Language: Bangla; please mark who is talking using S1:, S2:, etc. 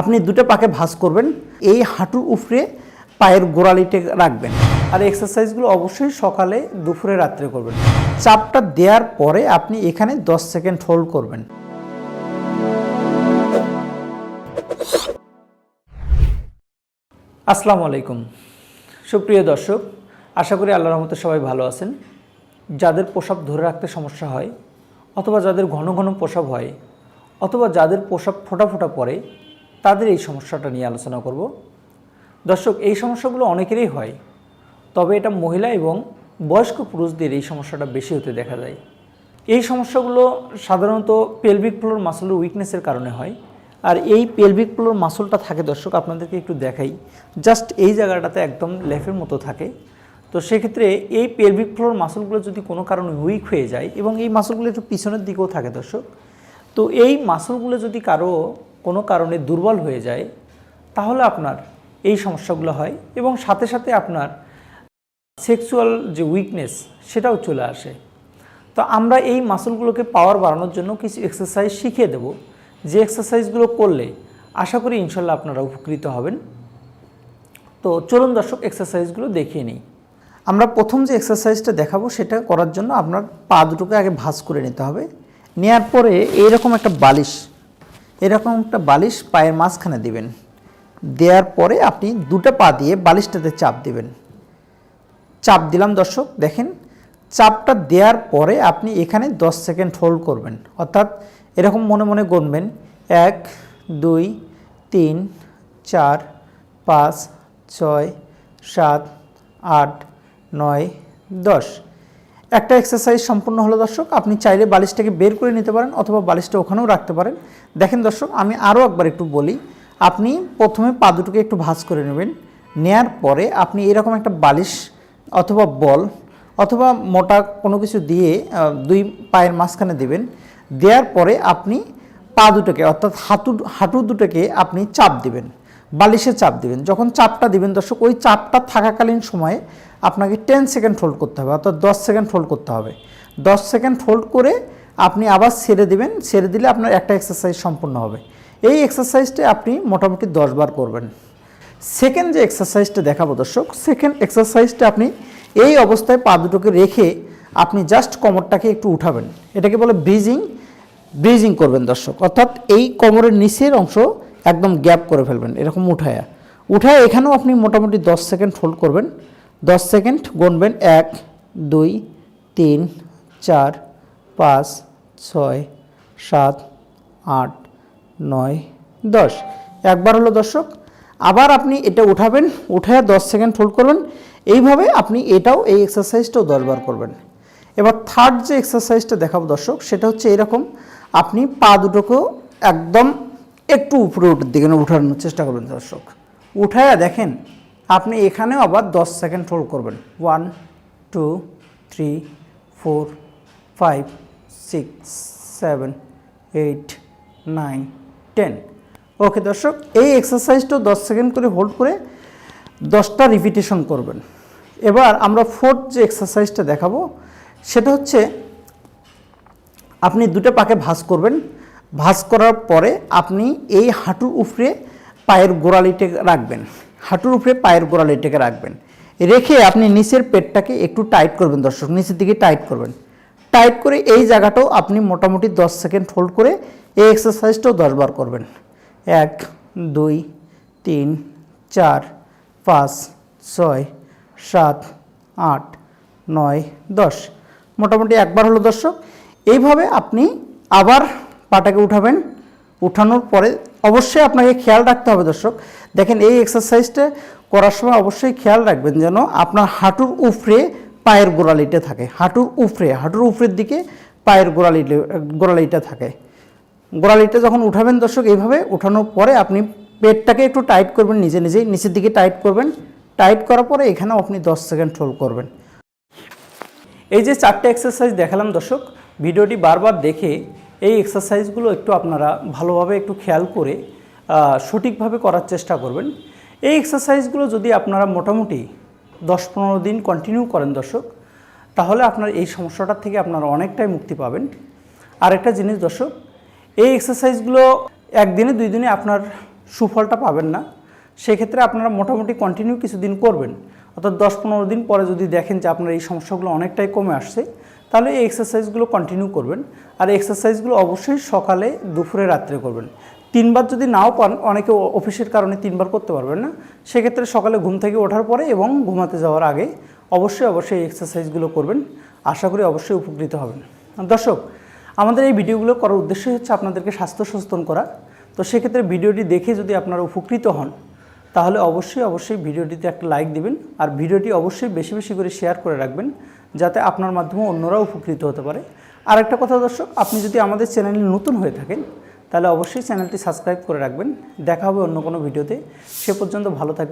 S1: আপনি দুটো পাকে ভাঁজ করবেন এই হাঁটুর উপরে পায়ের গোড়ালিটে রাখবেন আর এক্সারসাইজগুলো অবশ্যই সকালে দুপুরে রাত্রে করবেন চাপটা দেওয়ার পরে আপনি এখানে 10 সেকেন্ড হোল্ড করবেন আসসালামু আলাইকুম সুপ্রিয় দর্শক আশা করি আল্লাহ রহমতে সবাই ভালো আছেন যাদের পোশাক ধরে রাখতে সমস্যা হয় অথবা যাদের ঘন ঘন পোশাক হয় অথবা যাদের পোশাক ফোটা ফোটা পরে তাদের এই সমস্যাটা নিয়ে আলোচনা করব দর্শক এই সমস্যাগুলো অনেকেরই হয় তবে এটা মহিলা এবং বয়স্ক পুরুষদের এই সমস্যাটা বেশি হতে দেখা যায় এই সমস্যাগুলো সাধারণত পেলভিক ফ্লোর মাসলের উইকনেসের কারণে হয় আর এই পেলভিক ফ্লোর মাসলটা থাকে দর্শক আপনাদেরকে একটু দেখাই জাস্ট এই জায়গাটাতে একদম লেফের মতো থাকে তো সেক্ষেত্রে এই পেলভিক ফ্লোর মাসলগুলো যদি কোনো কারণে উইক হয়ে যায় এবং এই মাসলগুলো একটু পিছনের দিকেও থাকে দর্শক তো এই মাসলগুলো যদি কারো কোনো কারণে দুর্বল হয়ে যায় তাহলে আপনার এই সমস্যাগুলো হয় এবং সাথে সাথে আপনার সেক্সুয়াল যে উইকনেস সেটাও চলে আসে তো আমরা এই মাসলগুলোকে পাওয়ার বাড়ানোর জন্য কিছু এক্সারসাইজ শিখিয়ে দেব যে এক্সারসাইজগুলো করলে আশা করি ইনশাল্লাহ আপনারা উপকৃত হবেন তো চলুন দর্শক এক্সারসাইজগুলো দেখিয়ে নিই আমরা প্রথম যে এক্সারসাইজটা দেখাবো সেটা করার জন্য আপনার পা দুটোকে আগে ভাঁজ করে নিতে হবে নেওয়ার পরে এইরকম একটা বালিশ এরকম একটা বালিশ পায়ের মাঝখানে দিবেন দেওয়ার পরে আপনি দুটা পা দিয়ে বালিশটাতে চাপ দিবেন চাপ দিলাম দর্শক দেখেন চাপটা দেওয়ার পরে আপনি এখানে 10 সেকেন্ড হোল্ড করবেন অর্থাৎ এরকম মনে মনে গণবেন এক দুই তিন চার পাঁচ ছয় সাত আট নয় দশ একটা এক্সারসাইজ সম্পূর্ণ হলো দর্শক আপনি চাইলে বালিশটাকে বের করে নিতে পারেন অথবা বালিশটা ওখানেও রাখতে পারেন দেখেন দর্শক আমি আরও একবার একটু বলি আপনি প্রথমে পা দুটোকে একটু ভাঁজ করে নেবেন নেয়ার পরে আপনি এরকম একটা বালিশ অথবা বল অথবা মোটা কোনো কিছু দিয়ে দুই পায়ের মাঝখানে দেবেন দেওয়ার পরে আপনি পা দুটোকে অর্থাৎ হাঁটু হাঁটু দুটোকে আপনি চাপ দেবেন বালিশে চাপ দিবেন যখন চাপটা দিবেন দর্শক ওই চাপটা থাকাকালীন সময়ে আপনাকে টেন সেকেন্ড হোল্ড করতে হবে অর্থাৎ দশ সেকেন্ড হোল্ড করতে হবে দশ সেকেন্ড হোল্ড করে আপনি আবার ছেড়ে দিবেন ছেড়ে দিলে আপনার একটা এক্সারসাইজ সম্পূর্ণ হবে এই এক্সারসাইজটা আপনি মোটামুটি দশবার করবেন সেকেন্ড যে এক্সারসাইজটা দেখাবো দর্শক সেকেন্ড এক্সারসাইজটা আপনি এই অবস্থায় পা দুটোকে রেখে আপনি জাস্ট কোমরটাকে একটু উঠাবেন এটাকে বলে ব্রিজিং ব্রিজিং করবেন দর্শক অর্থাৎ এই কোমরের নিচের অংশ একদম গ্যাপ করে ফেলবেন এরকম উঠায়া উঠায় এখানেও আপনি মোটামুটি 10 সেকেন্ড হোল্ড করবেন 10 সেকেন্ড গুনবেন এক দুই তিন চার পাঁচ ছয় সাত আট নয় দশ একবার হলো দর্শক আবার আপনি এটা উঠাবেন উঠে 10 সেকেন্ড হোল্ড করবেন এইভাবে আপনি এটাও এই এক্সারসাইজটাও দশবার করবেন এবার থার্ড যে এক্সারসাইজটা দেখাবো দর্শক সেটা হচ্ছে এরকম আপনি পা দুটোকেও একদম একটু উপরে উঠে দিকে উঠানোর চেষ্টা করবেন দর্শক উঠায়া দেখেন আপনি এখানেও আবার দশ সেকেন্ড হোল্ড করবেন one two three four five six seven eight nine ten okay দর্শক এই এক্সারসাইজটা দশ সেকেন্ড করে হোল্ড করে দশটা রিপিটেশন করবেন এবার আমরা ফোর্থ যে এক্সারসাইজটা দেখাবো সেটা হচ্ছে আপনি দুটো পাকে ভাস করবেন ভাঁজ করার পরে আপনি এই হাঁটুর উপরে পায়ের গোড়ালিটাকে রাখবেন হাঁটুর উপরে পায়ের গোড়ালিটাকে রাখবেন রেখে আপনি নিচের পেটটাকে একটু টাইট করবেন দর্শক নিচের দিকে টাইট করবেন টাইট করে এই জায়গাটাও আপনি মোটামুটি 10 সেকেন্ড হোল্ড করে এই এক্সারসাইজটাও দশবার করবেন এক দুই তিন চার পাঁচ ছয় সাত আট নয় দশ মোটামুটি একবার হলো দর্শক এইভাবে আপনি আবার পাটাকে উঠাবেন উঠানোর পরে অবশ্যই আপনাকে খেয়াল রাখতে হবে দর্শক দেখেন এই এক্সারসাইজটা করার সময় অবশ্যই খেয়াল রাখবেন যেন আপনার হাঁটুর উপরে পায়ের গোড়ালিটা থাকে হাঁটুর উপরে হাঁটুর উপরের দিকে পায়ের গোড়ালি গোড়ালিটা থাকে গোড়ালিটা যখন উঠাবেন দর্শক এইভাবে উঠানোর পরে আপনি পেটটাকে একটু টাইট করবেন নিজে নিজেই নিচের দিকে টাইট করবেন টাইট করার পরে এখানেও আপনি দশ সেকেন্ড হোল্ড করবেন এই যে চারটে এক্সারসাইজ দেখালাম দর্শক ভিডিওটি বারবার দেখে এই এক্সারসাইজগুলো একটু আপনারা ভালোভাবে একটু খেয়াল করে সঠিকভাবে করার চেষ্টা করবেন এই এক্সারসাইজগুলো যদি আপনারা মোটামুটি দশ পনেরো দিন কন্টিনিউ করেন দর্শক তাহলে আপনার এই সমস্যাটার থেকে আপনারা অনেকটাই মুক্তি পাবেন আরেকটা জিনিস দর্শক এই এক্সারসাইজগুলো একদিনে দুই দিনে আপনার সুফলটা পাবেন না সেক্ষেত্রে আপনারা মোটামুটি কন্টিনিউ কিছুদিন করবেন অর্থাৎ দশ পনেরো দিন পরে যদি দেখেন যে আপনার এই সমস্যাগুলো অনেকটাই কমে আসছে তাহলে এই এক্সারসাইজগুলো কন্টিনিউ করবেন আর এক্সারসাইজগুলো অবশ্যই সকালে দুপুরে রাত্রে করবেন তিনবার যদি নাও পান অনেকে অফিসের কারণে তিনবার করতে পারবেন না সেক্ষেত্রে সকালে ঘুম থেকে ওঠার পরে এবং ঘুমাতে যাওয়ার আগে অবশ্যই অবশ্যই এই এক্সারসাইজগুলো করবেন আশা করি অবশ্যই উপকৃত হবেন দর্শক আমাদের এই ভিডিওগুলো করার উদ্দেশ্যই হচ্ছে আপনাদেরকে স্বাস্থ্য সচেতন করা তো সেক্ষেত্রে ভিডিওটি দেখে যদি আপনারা উপকৃত হন তাহলে অবশ্যই অবশ্যই ভিডিওটিতে একটা লাইক দিবেন আর ভিডিওটি অবশ্যই বেশি বেশি করে শেয়ার করে রাখবেন যাতে আপনার মাধ্যমে অন্যরা উপকৃত হতে পারে আর একটা কথা দর্শক আপনি যদি আমাদের চ্যানেলে নতুন হয়ে থাকেন তাহলে অবশ্যই চ্যানেলটি সাবস্ক্রাইব করে রাখবেন দেখা হবে অন্য কোনো ভিডিওতে সে পর্যন্ত ভালো থাকবেন